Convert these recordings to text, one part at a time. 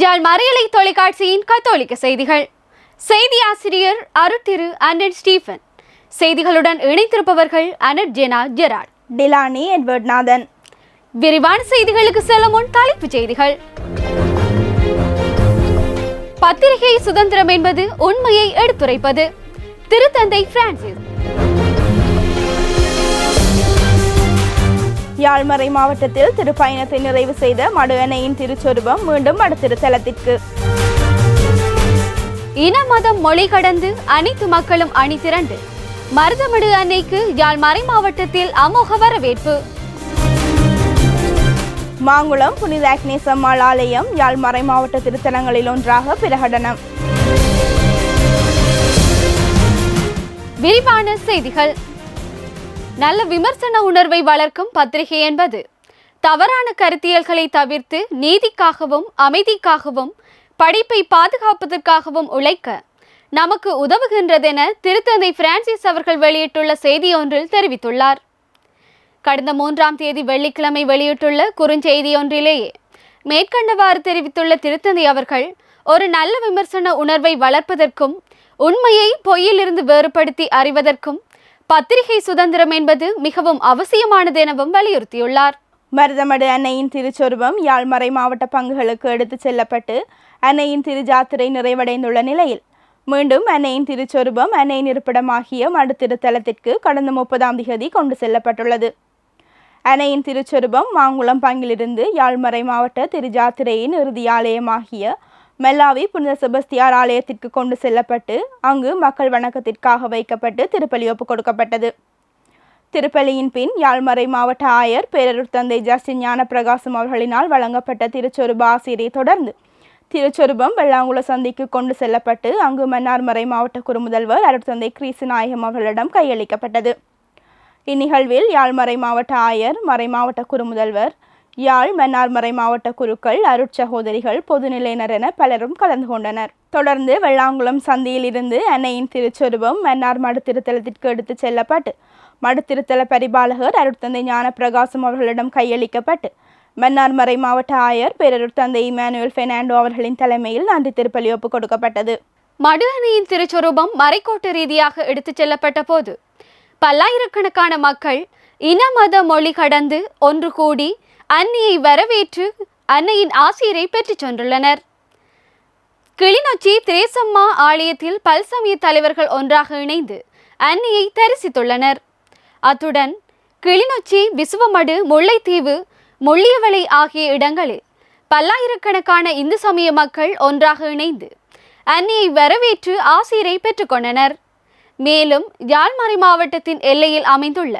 ஜாழ் மறையலை தொலைக்காட்சியின் கத்தோலிக்க செய்திகள். செய்தி ஆசிரியர் அருட்திரு அனட் ஸ்டீஃபன் செய்திகளுடன் இணைத்திருப்பவர்கள் Annette Jena Gerard Delany Edward Nathan விரிவான செய்திகளுக்கு செல்லும் முன் தலைப்புச் செய்திகள். பத்திரிகை சுதந்திரம் என்பது உண்மையை எடுத்துரைப்பது. திருத்தந்தை பிரான்சிஸ். யாழ்மறை மாவட்டத்தில் திருப்பயணத்தை நிறைவு செய்த மடு அணையின் திருச்சொருபம் மீண்டும் அடுத்திருத்தலத்திற்கு இன மதம் மொழி கடந்து அனைத்து மக்களும் அணி திரண்டு மருதமடு அன்னைக்கு யாழ் மறை மாவட்டத்தில் அமோக வரவேற்பு. மாங்குளம் புனித அக்னேஸ் அம்மாள் ஆலயம் யாழ்மறை மாவட்ட திருத்தலங்களில் ஒன்றாக பிரகடனம். விரிவான செய்திகள். நல்ல விமர்சன உணர்வை வளர்க்கும் பத்திரிகை என்பது. தவறான கருத்தியல்களை தவிர்த்து நீதிக்காகவும் அமைதிக்காகவும் படிப்பை பாதுகாப்பதற்காகவும் உழைக்க நமக்கு உதவுகின்றதென திருத்தந்தை பிரான்சிஸ் அவர்கள் வெளியிட்டுள்ள செய்தியொன்றில் தெரிவித்துள்ளார். கடந்த மூன்றாம் தேதி வெள்ளிக்கிழமை வெளியிட்டுள்ள குறுஞ்செய்தியொன்றிலேயே மேற்கண்டவாறு தெரிவித்துள்ள திருத்தந்தை அவர்கள் ஒரு நல்ல விமர்சன உணர்வை வளர்ப்பதற்கும் உண்மையை பொய்யிலிருந்து வேறுபடுத்தி அறிவதற்கும் பத்திரிகை சுதந்திரம் என்பது மிகவும் அவசியமானது எனவும் வலியுறுத்தியுள்ளார். மருதமடு அன்னையின் திருச்சொருபம் யாழ்மறை மாவட்ட பங்குகளுக்கு எடுத்துச் செல்லப்பட்டு அன்னையின் திருஜாத்திரை நிறைவடைந்துள்ள நிலையில் மீண்டும் அன்னையின் திருச்சொருபம் அன்னையின் இருப்பிடமாகிய மடுத்திருத்தலத்திற்கு கடந்த முப்பதாம் திகதி கொண்டு செல்லப்பட்டுள்ளது. அன்னையின் திருச்சொருபம் மாங்குளம் பங்கிலிருந்து யாழ்மறை மாவட்ட திருஜாத்திரையின் இறுதி ஆலயமாகிய மெல்லாவி புனித செபஸ்தியார் ஆலயத்திற்கு கொண்டு செல்லப்பட்டு அங்கு மக்கள் வணக்கத்திற்காக வைக்கப்பட்டு திருப்பலி ஒப்புக் கொடுக்கப்பட்டது. திருப்பலியின் பின் யாழ்மறை மாவட்ட ஆயர் பேரூர் தந்தை ஜஸ்டின் ஞானப்பிரகாசம் அவர்களினால் வழங்கப்பட்ட திருச்சொருப ஆசிரியை தொடர்ந்து திருச்சொருபம் வெள்ளாங்குள சந்திக்கு கொண்டு செல்லப்பட்டு அங்கு மன்னார்மறை மாவட்ட குறுமுதல்வர் அருட்தந்தை கிரீசு நாயகம் அவர்களிடம் கையளிக்கப்பட்டது. இந்நிகழ்வில் யாழ்மறை மாவட்ட ஆயர் மறை மாவட்ட குறுமுதல்வர் யாழ் மன்னார்மறை மாவட்ட குருக்கள் அருட்சகோதரிகள் பொதுநிலையினர் என பலரும் கலந்து கொண்டனர். தொடர்ந்து வெள்ளாங்குளம் சந்தியில் இருந்து அன்னையின் திருச்சொருவம் மன்னார் மடுத்திருத்தலத்திற்கு எடுத்துச் செல்லப்பட்டு மடுத்திருத்தல பரிபாலகர் அருட்தந்தை ஞான பிரகாசம் அவர்களிடம் கையளிக்கப்பட்டு மன்னார் மறை மாவட்ட ஆயர் பேரருட் தந்தை இமானுவேல் பெர்னாண்டோ அவர்களின் தலைமையில் நன்றி திருப்பலி ஒப்பு கொடுக்கப்பட்டது. மடு அணையின் திருச்சொரூபம் மறைக்கோட்டு ரீதியாக எடுத்துச் செல்லப்பட்ட போது பல்லாயிரக்கணக்கான மக்கள் இன மத மொழி கடந்து ஒன்று கூடி அன்னியை வரவேற்று அன்னையின் ஆசிரியரை பெற்றுச் சென்றுள்ளனர். கிளிநொச்சி திரேசம்மா ஆலயத்தில் பல்சமய தலைவர்கள் ஒன்றாக இணைந்து அன்னியை தரிசித்துள்ளனர். அத்துடன் கிளிநொச்சி விசுவமடு முல்லைத்தீவு முள்ளியவளை ஆகிய இடங்களில் பல்லாயிரக்கணக்கான இந்து சமய மக்கள் ஒன்றாக இணைந்து அன்னியை வரவேற்று ஆசிரியரை பெற்றுக்கொண்டனர் மேலும் யாழ்மறை மாவட்டத்தின் எல்லையில் அமைந்துள்ள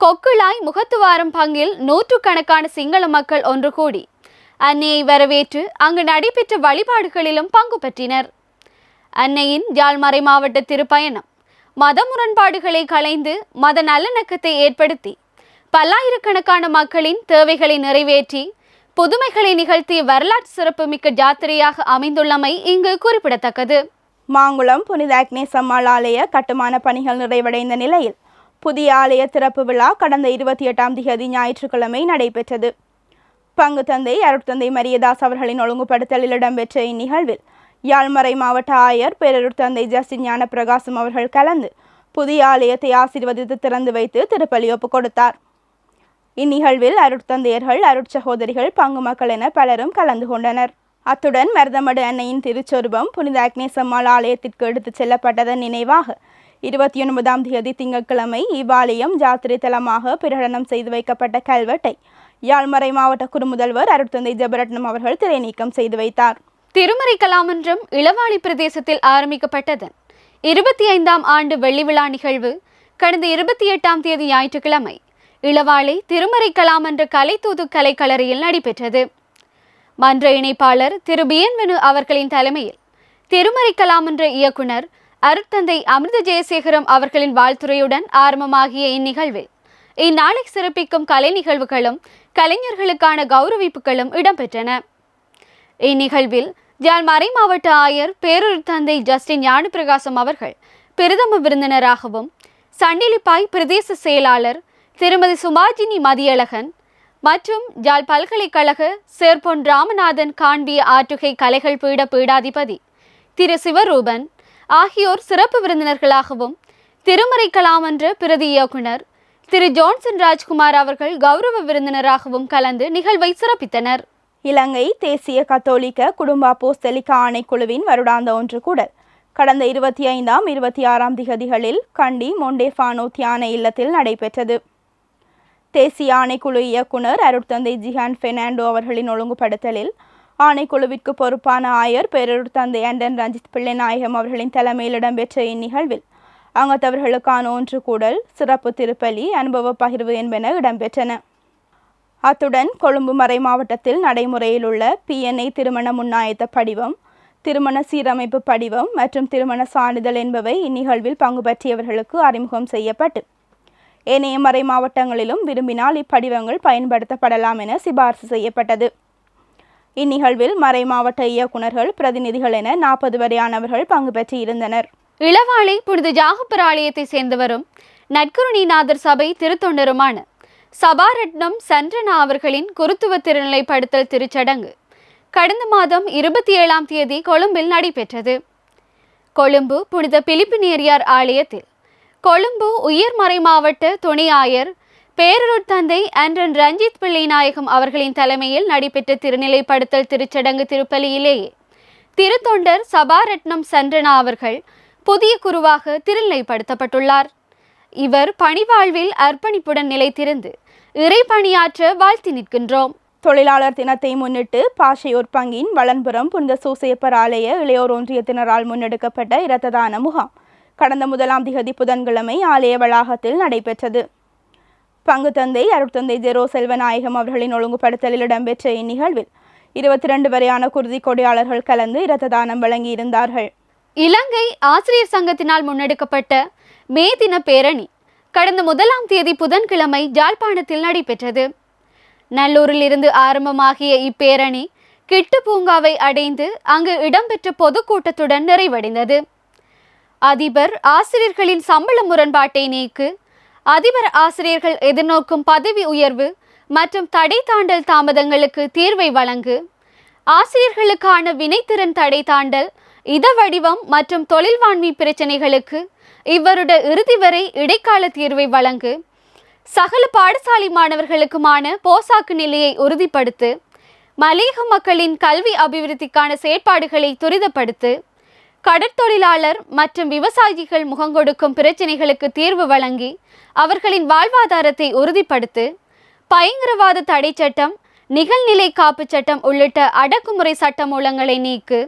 கொக்குளாய் முகத்துவாரம் பங்கில் நூற்றுக்கணக்கான சிங்கள மக்கள் ஒன்று கூடி. அன்னையை வரவேற்று அங்கு நடைபெற்ற வழிபாடுகளிலும் பங்கு பெற்றினர். அன்னையின் யாழ்மறை மாவட்ட திருப்பயணம். மத முரண்பாடுகளை களைந்து மத நல்லிணக்கத்தை ஏற்படுத்தி பல்லாயிரக்கணக்கான மக்களின் தேவைகளை நிறைவேற்றி புதுமைகளை நிகழ்த்திய வரலாற்று சிறப்புமிக்க ஜாத்திரையாக அமைந்துள்ளமை இங்கு குறிப்பிடத்தக்கது. மாங்குளம் புனித அக்னேசம்மாள் ஆலய கட்டுமான பணிகள் நிறைவடைந்த நிலையில் புதிய ஆலய திறப்பு விழா கடந்த இருபத்தி எட்டாம் தேதி ஞாயிற்றுக்கிழமை நடைபெற்றது. பங்கு தந்தை அருட்தந்தை மரியதாஸ் அவர்களின் ஒழுங்குபடுத்தலில் இடம்பெற்ற இந்நிகழ்வில் யாழ்மறை மாவட்ட ஆயர் பேரருட் தந்தை ஜஸ்டின் ஞானப்பிரகாசம் அவர்கள் கலந்து புதிய ஆலயத்தை ஆசீர்வதித்து திறந்து வைத்து திருப்பலி ஒப்புக் கொடுத்தார். இந்நிகழ்வில் அருட்தந்தையர்கள் அருட்சகோதரிகள் பங்கு மக்கள் என பலரும் கலந்து கொண்டனர். அத்துடன் மருதமடு அன்னையின் திருச்சொருபம் புனித அக்னேசம்மாள் ஆலயத்திற்கு எடுத்துச் செல்லப்பட்டதன் நினைவாக இருபத்தி ஒன்பதாம் தேதி திங்கட்கிழமை இவ்வாலயம் ஜாத்திரை தலமாக பிரகடனம் செய்து வைக்கப்பட்ட கல்வெட்டை யாழ்மறை மாவட்ட குறுமுதல்வர் அருட்தந்தை ஜெபரட்னம் அவர்கள் திரை நீக்கம் செய்து வைத்தார். திருமறை கலாமன்றம் இளவாளி பிரதேசத்தில் ஆரம்பிக்கப்பட்டதன் இருபத்தி ஐந்தாம் ஆண்டு வெள்ளி விழா நிகழ்வு கடந்த இருபத்தி எட்டாம் தேதி ஞாயிற்றுக்கிழமை இளவாளை திருமறை கலாமன்ற கலைத்தூது கலைக்களரியில் நடைபெற்றது. மன்ற இணைப்பாளர் திரு பியன்வனு அவர்களின் தலைமையில் திருமறை கலாமன்ற இயக்குனர் அருட்தந்தை அமிர்த ஜெயசேகரம் அவர்களின் வாழ்த்துறையுடன் ஆரம்பமாகிய இந்நிகழ்வில். இந்நாளை சிறப்பிக்கும் கலை நிகழ்வுகளும் கலைஞர்களுக்கான கௌரவிப்புகளும் இடம்பெற்றன. இந்நிகழ்வில் ஜால் மறை மாவட்ட ஆயர் பேரூர் தந்தை ஜஸ்டின் ஞானபிரகாசம் அவர்கள் பிரதம விருந்தினராகவும் சண்டிலிப்பாய் பிரதேச செயலாளர் திருமதி சுபாஜினி மதியழகன் மற்றும் ஜால் பல்கலைக்கழக சேர்பொன் ராமநாதன் காண்பிய ஆற்றுகை கலைகள் பீட பீடாதிபதி திரு சிவரூபன் ஆகியோர் சிறப்பு விருந்தினர்களாகவும் திருமறை கலாம் என்ற பிரதி இயக்குனர் திரு ஜான்சன் ராஜ்குமார் அவர்கள் கௌரவ விருந்தினராகவும் கலந்து நிகழ்வை சிறப்பித்தனர். இலங்கை தேசிய கத்தோலிக்க குடும்ப அப்போஸ்தலிக்க ஆணைக்குழுவின் வருடாந்த ஒன்று கூடல். கடந்த இருபத்தி ஐந்தாம் இருபத்தி ஆறாம் திகதிகளில் கண்டி மொண்டேஃபானோ தியான இல்லத்தில் நடைபெற்றது. தேசிய ஆணைக்குழு இயக்குனர் அருட்தந்தை ஜிஹான் பெர்னாண்டோ அவர்களின் ஒழுங்குபடுத்தலில் ஆணைக்குழுவிற்கு பொறுப்பான ஆயர் பெயரூர் தந்தை அண்டன் ரஞ்சித் பிள்ளை நாயகம் அவர்களின் தலைமையில் இடம்பெற்ற இந்நிகழ்வில் அங்கத்தவர்களுக்கான ஒன்று கூடல் சிறப்பு திருப்பலி அனுபவ பகிர்வு என்பன இடம்பெற்றன. அத்துடன் கொழும்பு மறை மாவட்டத்தில் நடைமுறையில் உள்ள பிஎன்ஐ திருமண முன்னாயத்த படிவம் திருமண சீரமைப்பு படிவம் மற்றும் திருமண சான்றிதழ் என்பவை இந்நிகழ்வில் பங்கு பற்றியவர்களுக்கு அறிமுகம் செய்யப்பட்டு ஏனைய மறை மாவட்டங்களிலும் விரும்பினால் இப்படிவங்கள் பயன்படுத்தப்படலாம் என சிபார்சு செய்யப்பட்டது. இந்நிகழ்வில் மறை மாவட்ட இயக்குநர்கள் பிரதிநிதிகள் என நாற்பது வரையானவர்கள் பங்கு பெற்றிருந்தனர். இளவாளை புனித ஜாகப்பர் ஆலயத்தை சேர்ந்தவரும் நற்குருணிநாதர் சபை திருத்தொண்டருமான சபாரட்னம் சன்றனா அவர்களின் குருத்துவ திருநிலைப்படுத்தல் திருச்சடங்கு கடந்த மாதம் இருபத்தி ஏழாம் தேதி கொழும்பில் நடைபெற்றது. கொழும்பு புனித பிலிப்பினேரியார் ஆலயத்தில் கொழும்பு உயர்மறை மாவட்ட துணை ஆயர் பேரூர் தந்தை அன்றன் ரஞ்சித் பிள்ளைநாயகம் அவர்களின் தலைமையில் நடைபெற்ற திருநிலைப்படுத்தல் திருச்சடங்கு திருப்பலியிலேயே திருத்தொண்டர் சபாரட்னம் சன்றனா அவர்கள் புதிய குருவாக திருநிலைப்படுத்தப்பட்டுள்ளார். இவர் பணிவாழ்வில் அர்ப்பணிப்புடன் நிலைத்திருந்து இறை பணியாற்ற வாழ்த்தி நிற்கின்றோம். தொழிலாளர் தினத்தை முன்னிட்டு பாஷையூர் பங்கின் வளன்புரம் புனித சூசையப்பர் ஆலய இளையோர் ஒன்றியத்தினரால் முன்னெடுக்கப்பட்ட இரத்த தான முகாம். கடந்த முதலாம் திகதி புதன்கிழமை ஆலய வளாகத்தில் நடைபெற்றது. பங்கு தந்தை அருட்தந்தை ஜெரோ செல்வநாயகம் அவர்களின் ஒழுங்குபடுத்தலில் இடம்பெற்ற இந்நிகழ்வில் இருபத்தி ரெண்டு வரையான குருதி கொடியாளர்கள் கலந்து இரத்த தானம் வழங்கியிருந்தார்கள். இலங்கை ஆசிரியர் சங்கத்தினால் முன்னெடுக்கப்பட்ட மே தின பேரணி கடந்த முதலாம் தேதி புதன்கிழமை ஜாழ்ப்பாணத்தில் நடைபெற்றது. நல்லூரில் இருந்து ஆரம்பமாகிய இப்பேரணி கிட்டு பூங்காவை அடைந்து அங்கு இடம்பெற்ற பொதுக்கூட்டத்துடன் நிறைவடைந்தது. அதிபர் ஆசிரியர்களின் சம்பள முரண்பாட்டை நீக்கு அதிபர் ஆசிரியர்கள் எதிர்நோக்கும் பதவி உயர்வு மற்றும் தடை தாண்டல் தாமதங்களுக்கு தீர்வை வழங்கு. ஆசிரியர்களுக்கான வினைத்திறன் தடை தாண்டல் இத வடிவம் மற்றும் தொழில்வாண்மை பிரச்சனைகளுக்கு இவருட இறுதி வரை இடைக்கால தீர்வை வழங்கு. சகல பாடசாலை மாணவர்களுக்குமான போசாக்கு நிலையை உறுதிப்படுத்து. மலையக மக்களின் கல்வி அபிவிருத்திக்கான செயற்பாடுகளை துரிதப்படுத்து. கடற்தொழிலாளர் மற்றும் விவசாயிகள் முகங்கொடுக்கும் பிரச்சினைகளுக்கு தீர்வு வழங்கி அவர்களின் வாழ்வாதாரத்தை உறுதிப்படுத்து பயங்கரவாத தடை சட்டம் நிகழ்நிலை காப்பு சட்டம் உள்ளிட்ட அடக்குமுறை சட்ட மூலங்களை நீக்கு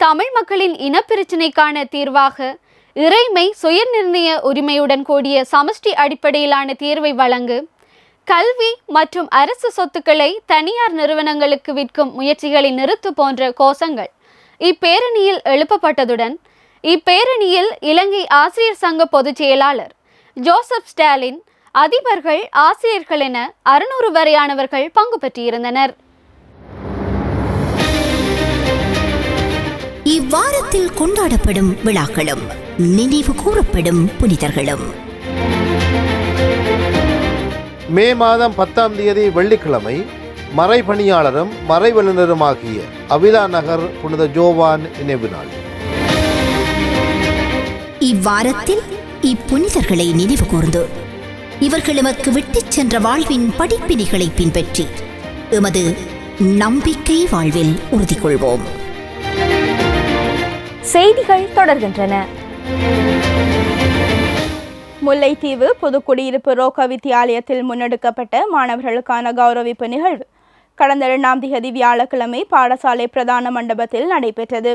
தமிழ் மக்களின் இனப்பிரச்சினைக்கான தீர்வாக இறைமை சுயநிர்ணய உரிமையுடன் கூடிய சமஷ்டி அடிப்படையிலான தீர்வை வழங்கு கல்வி மற்றும் அரசு சொத்துக்களை தனியார் நிறுவனங்களுக்கு விற்கும் முயற்சிகளை நிறுத்து போன்ற கோஷங்கள். இப்பேரணியில் எழுப்பப்பட்டதுடன் இப்பேரணியில் இலங்கை ஆசிரியர் சங்க பொதுச் செயலாளர் ஜோசப் ஸ்டாலின் அதிபர்கள் ஆசிரியர்கள் என அறுநூறு வரையானவர்கள் பங்கு பெற்றிருந்தனர். இவ்வாரத்தில் கொண்டாடப்படும் விழாக்களும் நினைவு கூறப்படும் புனிதர்களும். மே மாதம் பத்தாம் தேதி வெள்ளிக்கிழமை மறைபணியாளரும் மறைவல்லுநருமாகிய அவிலா நகர் புனித ஜோவான் நினைவு நாள் இவ்வாரத்தில் இப்புனிதர்களை நினைவு கூர்ந்து இவர்கள் எமக்கு விட்டுச் சென்ற வாழ்வின் படிப்பினைகளை பின்பற்றி எமது நம்பிக்கை வாழ்வில் உறுதி கொள்வோம் செய்திகள் தொடர்கின்றன. முல்லைத்தீவு புதுக்குடியிருப்பு ரோக்க வித்தியாலயத்தில் முன்னெடுக்கப்பட்ட மாணவர்களுக்கான கௌரவிப்பு நிகழ்வு. கடந்த இரண்டாம் திகதி வியாழக்கிழமை பாடசாலை பிரதான மண்டபத்தில் நடைபெற்றது.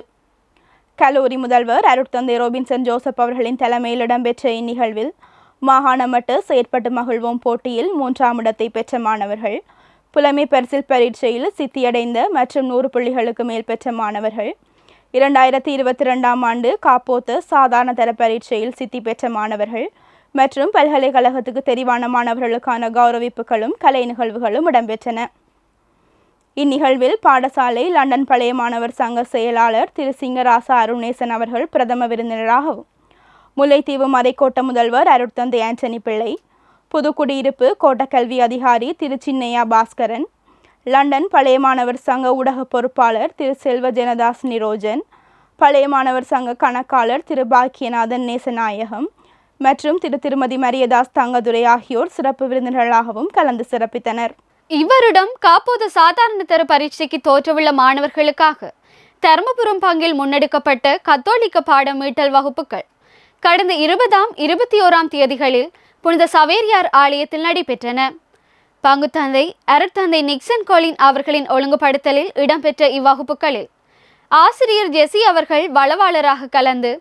கல்லூரி முதல்வர் அருட்தந்தை ரோபின்சன் ஜோசப் அவர்களின் தலைமையில் இடம்பெற்ற இந்நிகழ்வில் மாகாண மட்ட செயற்பட்டு மகிழ்வோம் போட்டியில் மூன்றாம் இடத்தை பெற்ற மாணவர்கள் புலமை பரிசில் பரீட்சையில் சித்தியடைந்த மற்றும் நூறு புள்ளிகளுக்கு மேல் பெற்ற மாணவர்கள் இரண்டாயிரத்தி இருபத்தி ரெண்டாம் ஆண்டு காப்போத்து சாதாரண தர பரீட்சையில் சித்தி பெற்ற மாணவர்கள் மற்றும் பல்கலைக்கழகத்துக்கு தெரிவான மாணவர்களுக்கான கௌரவிப்புகளும் கலை நிகழ்வுகளும் இடம்பெற்றன. இந்நிகழ்வில் பாடசாலை லண்டன் பழைய மாணவர் சங்க செயலாளர் திரு சிங்கராசா அருணேசன் அவர்கள் பிரதம விருந்தினராகவும் முல்லைத்தீவு மதைக்கோட்ட முதல்வர் அருட்தந்தை ஆண்டனி பிள்ளை புதுக்குடியிருப்பு கோட்டக்கல்வி அதிகாரி திரு சின்னையா பாஸ்கரன் லண்டன் பழைய மாணவர் சங்க ஊடக பொறுப்பாளர் திரு செல்வ ஜனதாஸ் நிரோஜன் பழைய மாணவர் சங்க கணக்காளர் திரு பாக்கியநாதன் நேசநாயகம் மற்றும் திரு திருமதி மரியதாஸ் தங்கதுரை ஆகியோர் சிறப்பு விருந்தினர்களாகவும் கலந்து சிறப்பித்தனர். இவரிடம் காப்போது சாதாரண தர பரீட்சைக்கு தோற்றவுள்ள மாணவர்களுக்காக தருமபுரம் பங்கில் முன்னெடுக்கப்பட்ட கத்தோலிக்க பாடம் மீட்டல் வகுப்புகள். கடந்த இருபதாம் இருபத்தி ஓராம் தேதிகளில் புனித சவேரியார் ஆலயத்தில் நடைபெற்றன. பங்குத்தந்தை அருட்தந்தை நிக்சன் கோலின் அவர்களின் ஒழுங்குபடுத்தலில் இடம்பெற்ற இவ்வகுப்புகளில் ஆசிரியர் ஜெசி அவர்கள் வளவாளராக கலந்து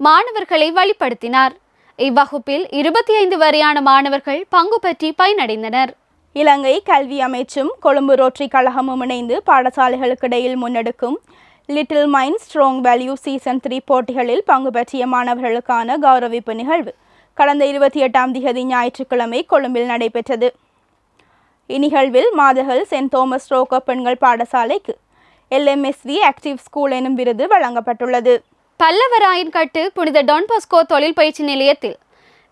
மாணவர்களை வழிப்படுத்தினார் இவ்வகுப்பில் இருபத்தி ஐந்து வரையான மாணவர்கள் பங்கு பற்றி பயனடைந்தனர். இலங்கை கல்வி அமைச்சும் கொழும்பு ரோட்டரி கழகமும் இணைந்து பாடசாலைகளுக்கிடையில் முன்னெடுக்கும் little mind strong value season three போட்டிகளில் பங்கு பற்றிய மாணவர்களுக்கான கௌரவிப்பு நிகழ்வு. கடந்த இருபத்தி எட்டாம் திகதி ஞாயிற்றுக்கிழமை கொழும்பில் நடைபெற்றது. இந்நிகழ்வில் மாதகல் சென்ட் தோமஸ் ரோகோ பெண்கள் பாடசாலைக்கு எல்எம்எஸ்வி ஆக்டிவ் ஸ்கூல் எனும் விருது வழங்கப்பட்டுள்ளது. பல்லவராயன்கட்டு புனித டான்பாஸ்கோ தொழில் பயிற்சி நிலையத்தில்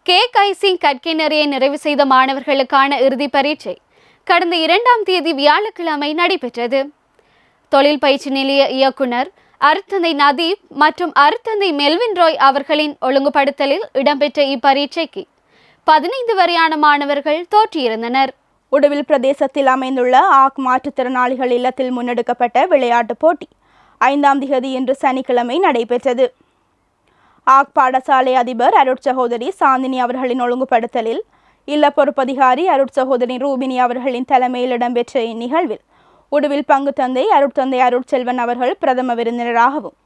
கேக் ஐசிங் கற்கைநெறியை நிறைவு செய்த மாணவர்களுக்கான இறுதி பரீட்சை கடந்த இரண்டாம் தேதி வியாழக்கிழமை நடைபெற்றது. தொழில் பயிற்சி நிலைய இயக்குனர் அருத்தந்தை நதீப் மற்றும் அருத்தந்தை மெல்வின் ராய் அவர்களின் ஒழுங்குபடுத்தலில் இடம்பெற்ற இப்பரீட்சைக்கு பதினைந்து வரையான மாணவர்கள் தோற்றியிருந்தனர். உடுவில் பிரதேசத்தில் அமைந்துள்ள ஆக் மாற்றுத்திறனாளிகள் இல்லத்தில் முன்னெடுக்கப்பட்ட விளையாட்டுப் போட்டி ஐந்தாம் திகதி இன்று சனிக்கிழமை நடைபெற்றது. ஆக் பாடசாலை அதிபர் அருட்சகோதரி சாந்தினி அவர்களின் ஒழுங்குபடுத்தலில் இல்ல பொறுப்பதிகாரி அருட்சகோதரி ரூபினி அவர்களின் தலைமையில் இடம்பெற்ற இந்நிகழ்வில் உடுவில் பங்கு தந்தை அருட்தந்தை அருட்செல்வன் அவர்கள் பிரதம விருந்தினராகவும்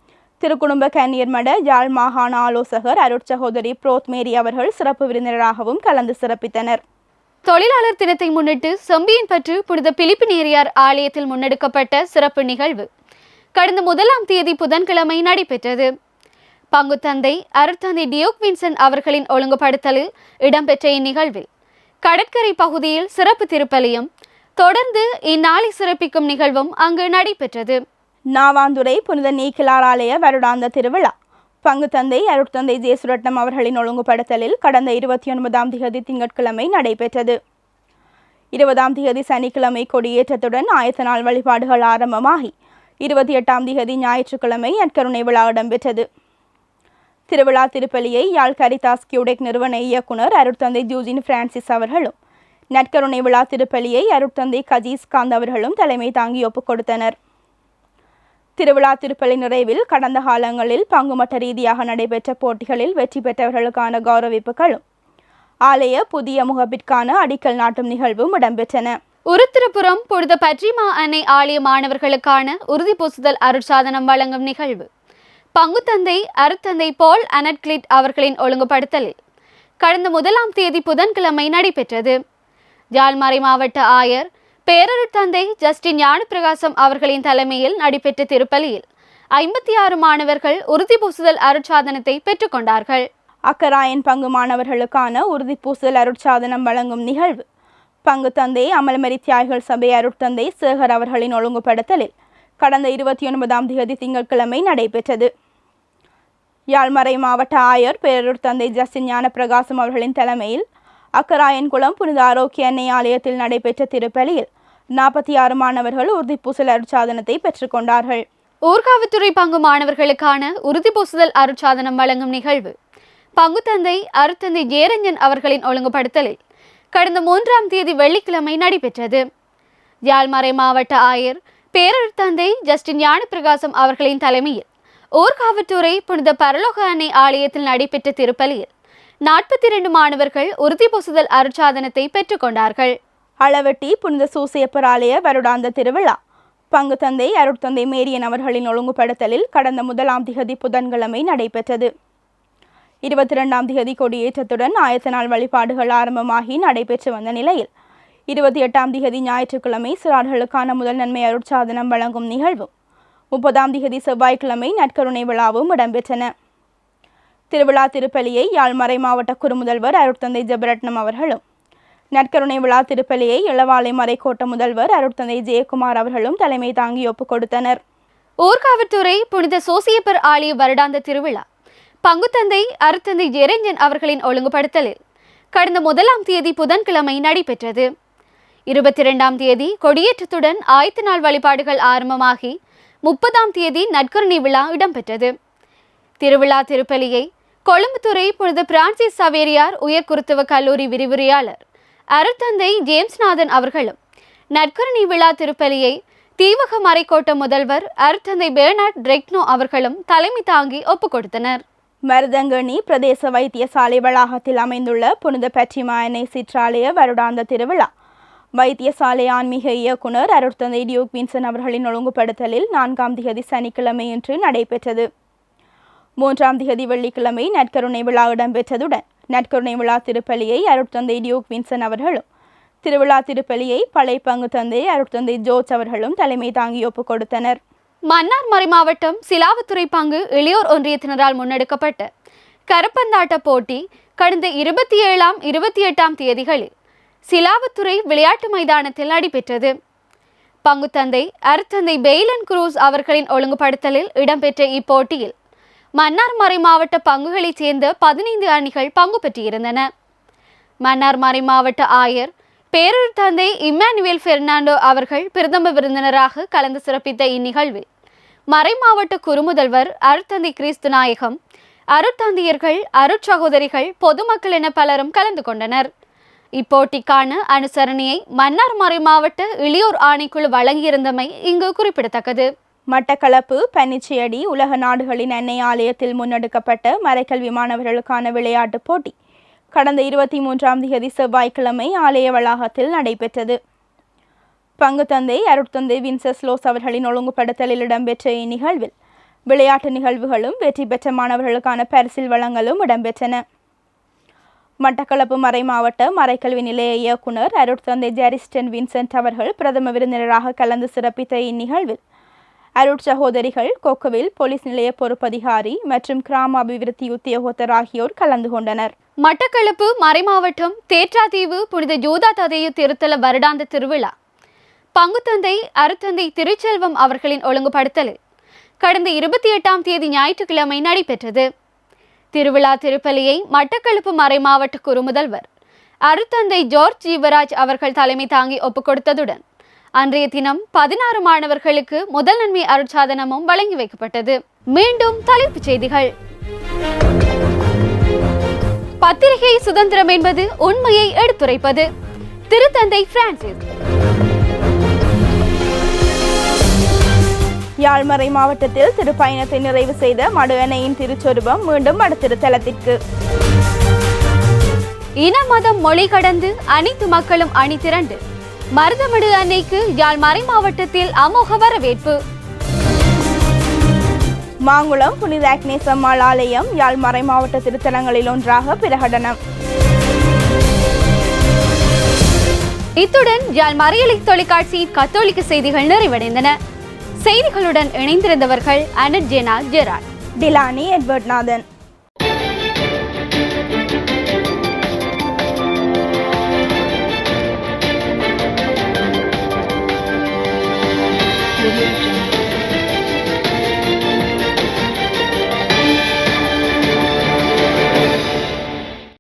திருக்குடும்ப கன்னியர் மட யாழ் மாகாண ஆலோசகர் அருட்சகோதரி புரோத்மேரி அவர்கள் சிறப்பு விருந்தினராகவும் கலந்து சிறப்பித்தனர். தொழிலாளர் தினத்தை முன்னிட்டு செம்பியன்பற்று புனித பிலிப்பினேரியார் ஆலயத்தில் முன்னெடுக்கப்பட்ட சிறப்பு நிகழ்வு. கடந்த முதலாம் தேதி புதன்கிழமை நடைபெற்றது. பங்குத்தந்தை அருட்தந்தை டியோக் வின்சன் அவர்களின் ஒழுங்குபடுத்தலில் இடம்பெற்ற இந்நிகழ்வில். கடற்கரை பகுதியில் சிறப்பு திருப்பலியும் தொடர்ந்து இந்நாளை சிறப்பிக்கும் நிகழ்வும் அங்கு நடைபெற்றது. நாவாந்துறை புனித நீக்கிலாராலய வருடாந்த திருவிழா. பங்கு தந்தை அருட்தந்தை ஜேசுரட்னம் அவர்களின் ஒழுங்குபடுத்தலில் கடந்த இருபத்தி ஒன்பதாம் திகதி திங்கட்கிழமை நடைபெற்றது. இருபதாம் திகதி சனிக்கிழமை கொடியேற்றத்துடன் ஆயத்த நாள் வழிபாடுகள் ஆரம்பமாகி இருபத்தி எட்டாம் திகதி ஞாயிற்றுக்கிழமை நற்கருணை விழா இடம்பெற்றது. திருவிழா திருப்பலியை யாழ் கரிதாஸ் கியூடெக் நிறுவன இயக்குனர் அருட்தந்தை ஜூஜின் பிரான்சிஸ் அவர்களும் நற்கருணை விழா திருப்பலியை அருட்தந்தை கஜீஸ் காந்த் அவர்களும் தலைமை தாங்கி ஒப்புக் கொடுத்தனர். திருவிழா திருப்பலி நிறைவில் கடந்த காலங்களில் பங்குமட்ட ரீதியாக நடைபெற்ற போட்டிகளில் வெற்றி பெற்றவர்களுக்கான கௌரவிப்புகளும் ஆலய புதிய முகப்பிற்கான அடிக்கல் நாட்டும் நிகழ்வும் இடம்பெற்றன. உருத்திரபுரம் புனித பற்றிமா அன்னை ஆலய மாணவர்களுக்கான உறுதி பூசுதல் அருட்சாதனம் வழங்கும் நிகழ்வு. பங்குத்தந்தை அருத்தந்தை போல் அனட்கிளிட் அவர்களின் ஒழுங்குபடுத்தலில். கடந்த முதலாம் தேதி புதன்கிழமை நடைபெற்றது. ஜால்மறை மாவட்ட ஆயர் பேரருட்தந்தை ஜஸ்டின் ஞானப்பிரகாசம் அவர்களின் தலைமையில் நடைபெற்ற திருப்பலியில் ஐம்பத்தி ஆறு மாணவர்கள் உறுதி பூசுதல் அருட்சாதனத்தை பெற்றுக்கொண்டார்கள். அக்கராயன் பங்கு மாணவர்களுக்கான உறுதி பூசுதல் அருட்சாதனம் வழங்கும் நிகழ்வு. பங்கு தந்தை அமல்மரி தியாகிகள் சபை அருட்தந்தை சேகர் அவர்களின் ஒழுங்குபடுத்தலில் கடந்த இருபத்தி ஒன்பதாம் தேதி திங்கட்கிழமை நடைபெற்றது. யாழ்மறை மாவட்ட ஆயர் பேரூர் தந்தை ஜஸ்டின் ஞானப்பிரகாசம் அவர்களின் தலைமையில் அக்கராயன்குளம் புனித ஆரோக்கிய அன்னை ஆலயத்தில் நடைபெற்ற திருப்பலியில் நாற்பத்தி ஆறு மாணவர்கள் உறுதிப்பூசல் அருட்சாதனத்தை பெற்றுக்கொண்டார்கள் ஊர்காவத்துறை பங்கு மாணவர்களுக்கான உறுதிப்பூசுதல் அருட்சாதனம் வழங்கும் நிகழ்வு. பங்குத்தந்தை அருத்தந்தை ஜேரஞ்சன் அவர்களின் ஒழுங்குபடுத்தலில் கடந்த மூன்றாம் தேதி வெள்ளிக்கிழமை நடைபெற்றது. யாழ்மறை மாவட்ட ஆயர் பேரருத்தந்தை ஜஸ்டின் ஞானப்பிரகாசம் அவர்களின் தலைமையில் ஊர்காவத்துறை புனித பரலோக அன்னை ஆலயத்தில் நடைபெற்ற திருப்பலியில் நாற்பத்தி இரண்டு மாணவர்கள் உறுதி பூசுதல் அருட்சாதனத்தை பெற்றுக்கொண்டார்கள் அளவெட்டி புனித சூசியப்பர் ஆலய வருடாந்த திருவிழா. பங்கு தந்தை அருட்தந்தை மேரியன் அவர்களின் ஒழுங்குபடுத்தலில் கடந்த முதலாம் திகதி புதன்கிழமை நடைபெற்றது. இருபத்தி இரண்டாம் திகதி கொடியேற்றத்துடன் ஆயத்த நாள் வழிபாடுகள் ஆரம்பமாகி நடைபெற்று வந்த நிலையில் இருபத்தி எட்டாம் திகதி ஞாயிற்றுக்கிழமை சிறார்களுக்கான முதல் நன்மை அருட்சாதனம் வழங்கும் நிகழ்வும் முப்பதாம் திகதி செவ்வாய்க்கிழமை நற்கருணை விழாவும் இடம்பெற்றன. திருவிழா திருப்பலியை யாழ்மறை மாவட்ட குறுமுதல்வர் அருட்தந்தை ஜெபரட்னம் அவர்களும் நற்கருணை விழா திருப்பலியை இளவாலை மறைக்கோட்ட முதல்வர் அருட்தந்தை ஜெயக்குமார் அவர்களும் தலைமை தாங்கி ஒப்புக் கொடுத்தனர். ஊர்காவத்துறை புனித சோசியப்பர் ஆலய வருடாந்த திருவிழா பங்குத்தந்தை அருத்தந்தை ஜெரஞ்சன் அவர்களின் ஒழுங்குபடுத்தலில் கடந்த முதலாம் தேதி புதன்கிழமை நடைபெற்றது. இருபத்தி இரண்டாம் தேதி கொடியேற்றத்துடன் ஆயத்த நாள் வழிபாடுகள் ஆரம்பமாகி முப்பதாம் தேதி நற்கருணி விழா இடம்பெற்றது. திருவிழா திருப்பலியை கொழும்புத்துறை புனித பிரான்சிஸ் சவேரியார் உயர்குருத்துவ கல்லூரி விரிவுரையாளர் அருட்தந்தை ஜேம்ஸ்நாதன் அவர்களும் நற்கருணை விழா திருப்பலியை தீவக மறைக்கோட்ட முதல்வர் அருட்தந்தை பேர்னாட் ரெக்னோ அவர்களும் தலைமை தாங்கி ஒப்புக் கொடுத்தனர் மருதங்கணி பிரதேச வைத்தியசாலை வளாகத்தில் அமைந்துள்ள புனித பற்றிமாயனை சிற்றாலய வருடாந்த திருவிழா வைத்தியசாலை ஆன்மீக இயக்குனர் அருட்தந்தை டியூக் வின்சன் அவர்களின் ஒழுங்குபடுத்தலில் நான்காம் திகதி சனிக்கிழமையன்று நடைபெற்றது. மூன்றாம் திகதி வெள்ளிக்கிழமை நற்கருணை விழா இடம்பெற்றதுடன் நற்கருணை விழா திருப்பலியை அருட்தந்தை டியூக் வின்சன் அவர்களும் திருவிழா திருப்பலியை பழைய பங்கு தந்தை அருட்தந்தை ஜோர்ஜ் அவர்களும் தலைமை தாங்கி ஒப்புக் கொடுத்தனர். மன்னார் மறைமாவட்டம் சிலாவத்துறை பங்கு இளையோர் ஒன்றியத்தினரால் முன்னெடுக்கப்பட்ட கருப்பந்தாட்ட போட்டி கடந்த இருபத்தி ஏழாம் இருபத்தி எட்டாம் தேதிகளில் சிலாவத்துறை விளையாட்டு மைதானத்தில் நடைபெற்றது. பங்குத்தந்தை அருத்தந்தை பெய்லன் குரூஸ் அவர்களின் ஒழுங்குபடுத்தலில் இடம்பெற்ற இப்போட்டியில் மன்னார் மறைமாவட்ட பங்குகளைச் சேர்ந்த பதினைந்து அணிகள் பங்கு பெற்றிருந்தன. மன்னார் மறைமாவட்ட ஆயர் பேரூர் தந்தை இம்மானுவேல் பெர்னாண்டோ அவர்கள் பிரதம விருந்தினராக கலந்து சிறப்பித்த இந்நிகழ்வில் மறைமாவட்ட குறுமுதல்வர் அருட்தந்தை கிறிஸ்து நாயகம் அருட்தந்தையர்கள் அருட்சகோதரிகள் பொதுமக்கள் என பலரும் கலந்து கொண்டனர். இப்போட்டிக்கான அனுசரணையை மன்னார் மறைமாவட்ட இளையோர் ஆணைக்குழு வழங்கியிருந்தமை இங்கு குறிப்பிடத்தக்கது. மட்டக்களப்பு பன்னிச்சியடி உலக நாடுகளின் எண்ணெய் ஆலயத்தில் முன்னெடுக்கப்பட்ட மறைக்கல்வி மாணவர்களுக்கான விளையாட்டுப் போட்டி கடந்த இருபத்தி மூன்றாம் தேதி செவ்வாய்க்கிழமை ஆலய வளாகத்தில் நடைபெற்றது. பங்கு தந்தை அருட்தந்தை வின்சஸ் லோஸ் அவர்களின் ஒழுங்குபடுத்தலில் இடம்பெற்ற இந்நிகழ்வில் விளையாட்டு நிகழ்வுகளும் வெற்றி பெற்ற மாணவர்களுக்கான பரிசில் வழங்கலும் இடம்பெற்றன. மட்டக்களப்பு மறை மாவட்ட மறைக்கல்வி நிலைய இயக்குனர் அருட்தந்தை ஜெரிஸ்டன் வின்சென்ட் அவர்கள் பிரதம விருந்தினராக கலந்து சிறப்பித்த இந்நிகழ்வில் அருட் சகோதரிகள் கொக்குவில் போலீஸ் நிலைய பொறுப்பதிகாரி மற்றும் கிராம அபிவிருத்தி உத்தியோகத்தர் ஆகியோர் கலந்து கொண்டனர். மட்டக்களப்பு மறைமாவட்டம் தேற்றாதீவு புனித ஜோதா ததைய திருத்தல வருடாந்த திருவிழா. பங்குத்தந்தை அருத்தந்தை திருச்செல்வம் அவர்களின் ஒழுங்குபடுத்தலில் கடந்த இருபத்தி எட்டாம் தேதி ஞாயிற்றுக்கிழமை நடைபெற்றது. திருவிழா திருப்பலியை மட்டக்களப்பு மறைமாவட்ட குறுமுதல்வர் அருத்தந்தை ஜார்ஜ் ஜீவராஜ் அவர்கள் தலைமை தாங்கி ஒப்புக் கொடுத்ததுடன் அன்றைய தினம் பதினாறு மாணவர்களுக்கு முதல் நன்மை அருட்சாதனமும் வழங்கி வைக்கப்பட்டது. மீண்டும் தலைப்புச் செய்திகள். பத்திரிகை சுதந்திரம் என்பது உண்மையை எடுத்துரைப்பது. திருத்தந்தை பிரான்சிஸ். யாழ்மறை மாவட்டத்தில் திருப்பயணத்தை நிறைவு செய்த மடு அணையின் திருச்சொருபம் மீண்டும் மடுத்திருத்தலத்திற்கு இன மதம் மொழி கடந்து அனைத்து மக்களும் அணி திரண்டு மருதமடு அன்னைக்கு யாழ் மறை மாவட்டத்தில் அமோக வரவேற்பு. மாங்குளம் புனித அக்னேஸ் அம்மாள் ஆலயம் யாழ் மறை மாவட்ட திருத்தலங்களில் ஒன்றாக பிரகடனம். இத்துடன் யாழ் மறையலை தொலைக்காட்சி கத்தோலிக்க செய்திகள் நிறைவடைந்தன. செய்திகளுடன் இணைந்திருந்தவர்கள் Annette Jena Gerard Delany Edward Nathan.